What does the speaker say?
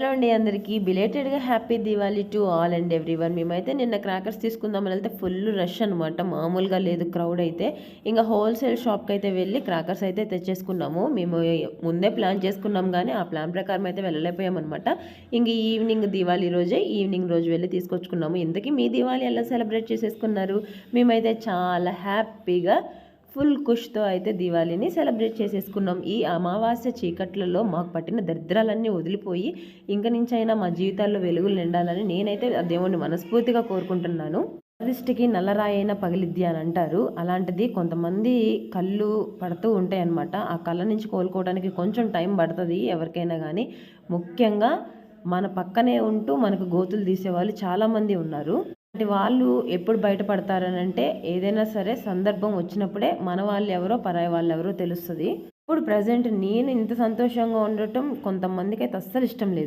Hello అండి అందరికీ. బిలేటెడ్గా happy Diwali to all and everyone మేమైతే నిన్న క్రాకర్స్ తీసుకుందామని వెళ్తే ఫుల్ రష్ అనమాట మామూలుగా లేదు క్రౌడ్ అయితే. ఇంకా హోల్సేల్ షాప్కి అయితే వెళ్ళి క్రాకర్స్ అయితే తెచ్చేసుకున్నాము. మేము ముందే ప్లాన్ చేసుకున్నాం కానీ ఆ ప్లాన్ ప్రకారం అయితే వెళ్ళలేకపోయామన్నమాట. ఇంక ఈవినింగ్ దివాళీ రోజే ఈవినింగ్ రోజు వెళ్ళి తీసుకొచ్చుకున్నాము. ఇంతకీ మీ దివాళీ ఎలా సెలబ్రేట్ చేసేసుకున్నారు? మేమైతే చాలా హ్యాపీగా ఫుల్ కుష్తో అయితే దివాళీని సెలబ్రేట్ చేసేసుకున్నాం. ఈ అమావాస్య చీకట్లలో మాకు పట్టిన దరిద్రాలన్నీ వదిలిపోయి ఇంక నుంచి అయినా మా జీవితాల్లో వెలుగులు నిండాలని నేనైతే దేవుణ్ణి మనస్ఫూర్తిగా కోరుకుంటున్నాను. దృష్టికి నల్లరాయైన పగిలిద్ది అని అంటారు. అలాంటిది కొంతమంది కళ్ళు పడుతూ ఉంటాయి అన్నమాట ఆ కళ్ళ నుంచి కోలుకోవడానికి కొంచెం టైం పడుతుంది ఎవరికైనా కానీ ముఖ్యంగా మన పక్కనే ఉంటూ మనకు గోతులు తీసేవాళ్ళు చాలామంది ఉన్నారు. వాళ్ళు ఎప్పుడు బయటపడతారని అంటే ఏదైనా సరే సందర్భం వచ్చినప్పుడే మన వాళ్ళు ఎవరో పరాయి వాళ్ళు ఎవరో తెలుస్తుంది. ఇప్పుడు ప్రజెంట్ నేను ఇంత సంతోషంగా ఉండటం కొంతమందికి అయితే అస్సలు ఇష్టం లేదు.